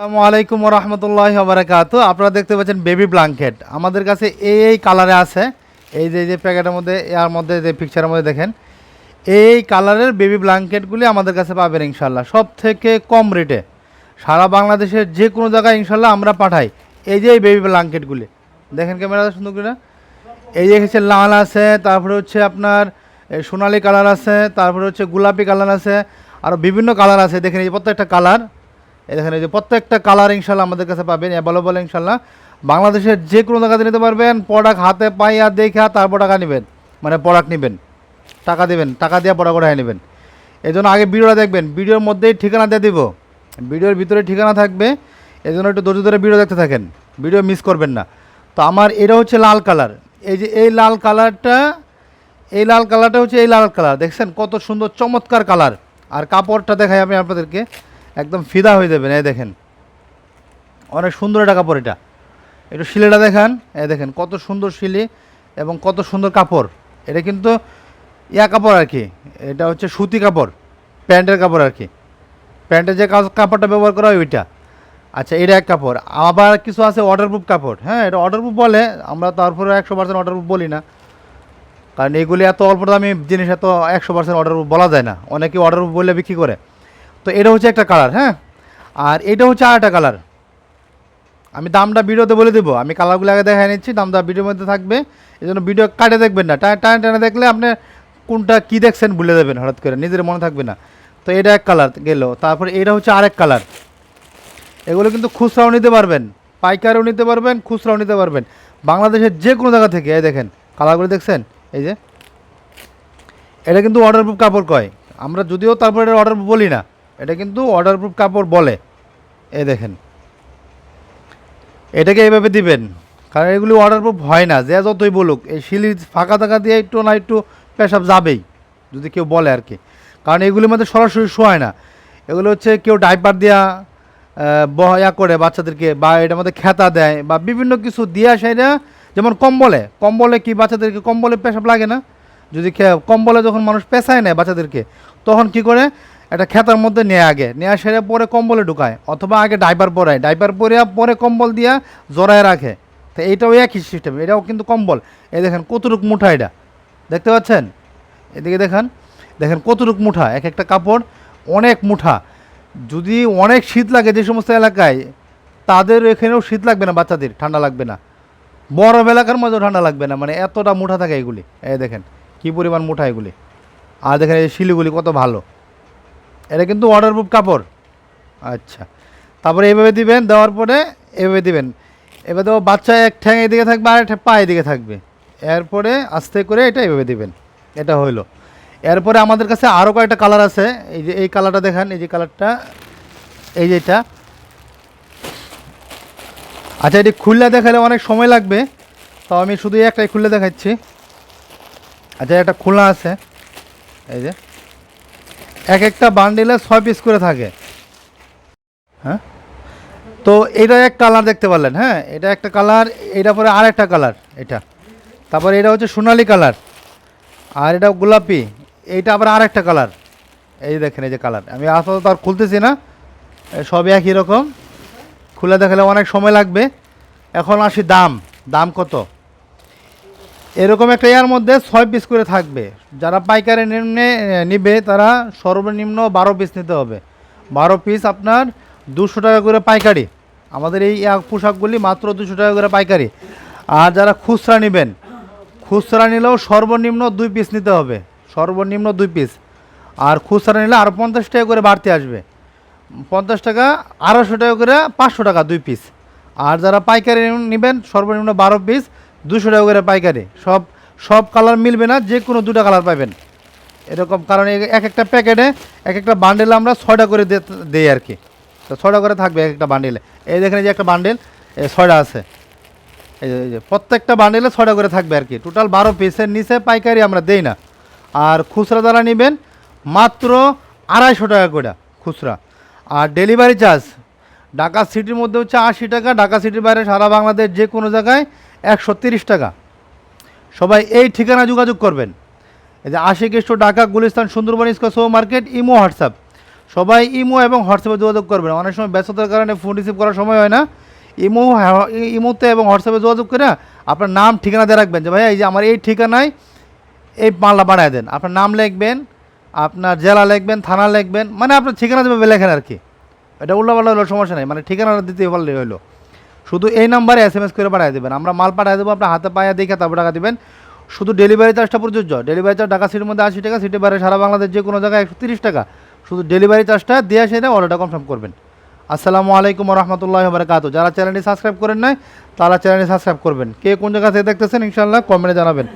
আসসালামু আলাইকুম রহমতুল্লাহ বারাকাতু আপনারা দেখতে পাচ্ছেন বেবি ব্ল্যাঙ্কেট। আমাদের কাছে এই এই কালারে আছে। এই যে যে প্যাকেটের মধ্যে, এর মধ্যে যে পিকচারের মধ্যে দেখেন, এই কালারের বেবি ব্ল্যাঙ্কেটগুলি আমাদের কাছে পাবেন ইনশাল্লাহ সব থেকে কম রেটে সারা বাংলাদেশের যে কোনো জায়গায় ইনশাল্লাহ আমরা পাঠাই। এই যে, এই বেবি ব্ল্যাঙ্কেটগুলি। দেখেন ক্যামেরা সুন্দর করে এই যে হচ্ছে লাল আছে, তারপরে হচ্ছে আপনার সোনালী কালার আছে, তারপরে হচ্ছে গোলাপি কালার আছে আরও বিভিন্ন কালার আছে। দেখেন এই প্রত্যেকটা কালার। দেখেন, এই যে প্রত্যেকটা কালার ইনশাল্লাহ আমাদের কাছে পাবেন অ্যাভেলেবল ইনশাল্লাহ বাংলাদেশের যে কোনো জায়গাতে নিতে পারবেন প্রোডাক্ট হাতে পাইয়া দেখা, তারপর টাকা নেবেন। মানে প্রোডাক্ট নেবেন। টাকা দেবেন, টাকা দিয়ে প্রোডাক্ট ওঠায় নেবেন। এই জন্য আগে ভিডিওটা দেখবেন, ভিডিওর মধ্যেই ঠিকানা দিয়ে দিব। ভিডিওর ভিতরে ঠিকানা থাকবে এই জন্য একটু ধৈর্য ধরে ভিডিও দেখতে থাকেন। ভিডিও মিস করবেন না। তো আমার এটা হচ্ছে লাল কালার এই যে এই লাল কালারটা এই লাল কালারটা হচ্ছে এই লাল কালার দেখছেন কত সুন্দর চমৎকার কালার আর কাপড়টা দেখাই আমি আপনাদেরকে। একদম ফিদা হয়ে যাবেন, এই দেখেন। অনেক সুন্দর একটা কাপড় এটা। একটু শিলেটা দেখান, এই দেখেন কত সুন্দর শিলি এবং কত সুন্দর কাপড়। এটা কিন্তু ইয়া কাপড় আর কি, এটা হচ্ছে সুতি কাপড়, প্যান্টের কাপড় আর কি। প্যান্টের যে কাপড়টা ব্যবহার করা হয় ওইটা। আচ্ছা এটা এক কাপড়। আবার কিছু আছে ওয়াটারপ্রুফ কাপড়। হ্যাঁ এটা ওয়াটারপ্রুফ বলে, আমরা তারপরে একশো পার্সেন্ট ওয়াটারপ্রুফ বলি না। কারণ এগুলি এত অল্প দামি জিনিস এত একশো পার্সেন্ট অর্ডার বলা যায় না। অনেকে অর্ডার বলে বিক্রি করে। তো এটা হচ্ছে একটা কালার হ্যাঁ? আর এটা হচ্ছে আর একটা কালার আমি দামটা ভিডিওতে বলে দেবো। আমি কালারগুলো আগে দেখাই নিচ্ছি, দামটা ভিডিওর মধ্যে থাকবে। এই জন্য ভিডিও কাটে দেখবেন না। টানে টানে টানে দেখলে আপনি কোনটা কী দেখছেন ভুলে দেবেন হঠাৎ করে, নিজের মনে থাকবে না। তো এটা এক কালার গেল। তারপরে এটা হচ্ছে আরেক কালার এগুলো কিন্তু খুচরাও নিতে পারবেন, পাইকারও নিতে পারবেন, খুচরাও নিতে পারবেন। বাংলাদেশের যে কোনো জায়গা থেকে, এই দেখেন কালারগুলো দেখছেন? এই যে। এটা কিন্তু অর্ডারপ্রুফ কাপড় কয়। আমরা যদিও তারপরে এটা অর্ডার বলি না। এটা কিন্তু অর্ডারপ্রুফ কাপড় বলে। এই দেখেন। এটাকে এইভাবে দিবেন। কারণ এগুলি অর্ডারপ্রুফ হয় না, যে যতই বলুক। এই শিলি ফাঁকা থাকা দিয়ে একটু না একটু পেশাব যাবেই, যদি কেউ বলে আর কি। কারণ এগুলির মধ্যে সরাসরি শোয় না। এগুলো হচ্ছে কেউ ডাইপার দেওয়া বয়া করে বাচ্চাদেরকে, বা এটার মধ্যে খেতা দেয়, বা বিভিন্ন কিছু দিয়া সেটা যেমন কম্বলে। কম্বলে কি বাচ্চাদেরকে কম্বলে পেশাব লাগে না? যদি কম্বলে যখন মানুষ পেশায় নেয় বাচ্চাদেরকে, তখন কি করে? একটা খেতার মধ্যে নেয় আগে। নেওয়া সেরে পরে কম্বলে ঢুকায়, অথবা আগে ডাইভার পরায়। ডাইভার পরে পরে কম্বল দিয়া জড়ায় রাখে। তো এইটাও একই সিস্টেম এটাও কিন্তু কম্বল। এই দেখেন কতটুক মুঠা এটা। দেখতে পাচ্ছেন? এদিকে দেখেন দেখেন কতটুক মুঠা, এক একটা কাপড় অনেক মুঠা। যদি অনেক শীত লাগে যে সমস্ত এলাকায়, তাদের এখানেও শীত লাগবে না বাচ্চাদের, ঠান্ডা লাগবে না। বরফ এলাকার মধ্যেও ঠান্ডা লাগবে না মানে এতটা মুঠা থাকে এগুলি। এই দেখেন, কী পরিমাণ মুঠা এগুলি। আর দেখেন এই শিলিগুলি কত ভালো। এটা কিন্তু ওয়াটারপ্রুফ কাপড়। আচ্ছা। তারপরে এইভাবে দিবেন, দেওয়ার পরে এভাবে দিবেন। এবার দেবো বাচ্চা এক ঠ্যাং এদিকে থাকবে, আর একটা পা এদিকে থাকবে। এরপরে আস্তে করে এটা এভাবে দিবেন। এটা হইল। এরপরে আমাদের কাছে আরও কয়েকটা কালার আছে। এই যে, এই কালারটা দেখান, এই যে কালারটা এই যে এটা। আচ্ছা এটি খুললে দেখালে অনেক সময় লাগবে। তো আমি শুধু একটাই খুললে দেখাচ্ছি। আচ্ছা একটা খোলা আছে। এই যে। এক একটা বান্ডিলে ছয় পিস করে থাকে। হ্যাঁ? তো এটা এক কালার দেখতে পারলেন হ্যাঁ? এটা একটা কালার এটা পরে আর একটা কালার এটা। তারপরে এটা হচ্ছে সোনালি কালার আর এটা গোলাপি, এইটা আবার আর একটা কালার এই দেখেন, এই যে কালার আমি আপাতত আর খুলতেছি না, সবই একই রকম। খুলে দেখালে অনেক সময় লাগবে। এখন আসি দাম দাম কত? এরকম একটা ইয়ার মধ্যে ছয় পিস করে থাকবে। যারা পাইকারি নিম্নে নিবে, তারা সর্বনিম্ন বারো পিস নিতে হবে। বারো পিস আপনার দুশো টাকা করে পাইকারি। আমাদের এই পোশাকগুলি মাত্র দুশো টাকা করে পাইকারি। আর যারা খুচরা নেবেন, খুচরা নিলেও সর্বনিম্ন দুই পিস নিতে হবে। সর্বনিম্ন দুই পিস আর খুচরা নিলে আরও পঞ্চাশ টাকা করে বাড়তে আসবে। পঞ্চাশ টাকা, আড়াইশো টাকা করে পাঁচশো টাকা দুই পিস আর যারা পাইকারি নেবেন, সর্বনিম্ন বারো পিস দুশো টাকা করে পাইকারি। সব সব কালার মিলবে না যে কোনো দুটো কালার পাবেন এরকম, কারণ এক একটা প্যাকেটে, এক একটা বান্ডেলে আমরা ছয়টা করে দেই আর কি। তো ছয়টা করে থাকবে এক একটা বান্ডেলে এই দেখেন যে একটা বান্ডেল ছয়টা আছে। এই যে প্রত্যেকটা বান্ডেলে ছয়টা করে থাকবে আর কি। টোটাল বারো পিসের নিচে পাইকারি আমরা দেই না। আর খুচরা যারা নেবেন, মাত্র আড়াইশো টাকা করে খুচরা। আর ডেলিভারি চার্জ ঢাকা সিটির মধ্যে হচ্ছে আশি টাকা। ঢাকা সিটির বাইরে সারা বাংলাদেশ যে কোনো জায়গায় একশো টাকা। সবাই এই ঠিকানা যোগাযোগ করবেন। এই যে Ashiq store Dhaka Gulistan Sundarban IISCO so market imo WhatsApp. সবাই ইমো এবং হোয়াটসঅ্যাপে যোগাযোগ করবেন। অনেক সময় ব্যস্ততার কারণে ফোন রিসিভ করার সময় হয় না। ইমো হ্যাঁ, ইমোতে এবং হোয়াটসঅ্যাপে যোগাযোগ করে আপনার নাম ঠিকানা দিয়ে রাখবেন যে ভাই এই যে আমার এই ঠিকানায় এই মালটা বানায় দেন। আপনার নাম লিখবেন আপনার জেলা লিখবেন থানা লিখবেন মানে আপনার ঠিকানা যেভাবে লেখেন আর কি। এটা উল্লাপাল্লা হলো সমস্যা নেই মানে ঠিকানাটা দিতে পারলে হলো। শুধু এই নাম্বারে এস এম এস করে পাঠিয়ে দেবেন। আমরা মাল পাঠিয়ে দেবো, আপনার হাতে পায়ে দেখে তারপর টাকা দেবেন। শুধু ডেলিভারি চার্জটা প্রযোজ্য। ডেলিভারি চার্জ ঢাকা সিটির মধ্যে আশি টাকা সিটি বাইরে সারা বাংলাদেশ যে কোনো জায়গায় একশো তিরিশ টাকা। শুধু ডেলিভারি চার্জটা দিয়ে সেটা অর্ডারটা কনফার্ম করবেন। আসসালামু আলাইকুম রহমতুল্লাহ বারকাত যারা চ্যানেলটি সাবস্ক্রাইব করেন নাই, তারা চ্যানেলটি সাবস্ক্রাইব করবেন। কে কোন জায়গা থেকে দেখতেছেন ইনশাল্লাহ কমেন্টে জানাবেন।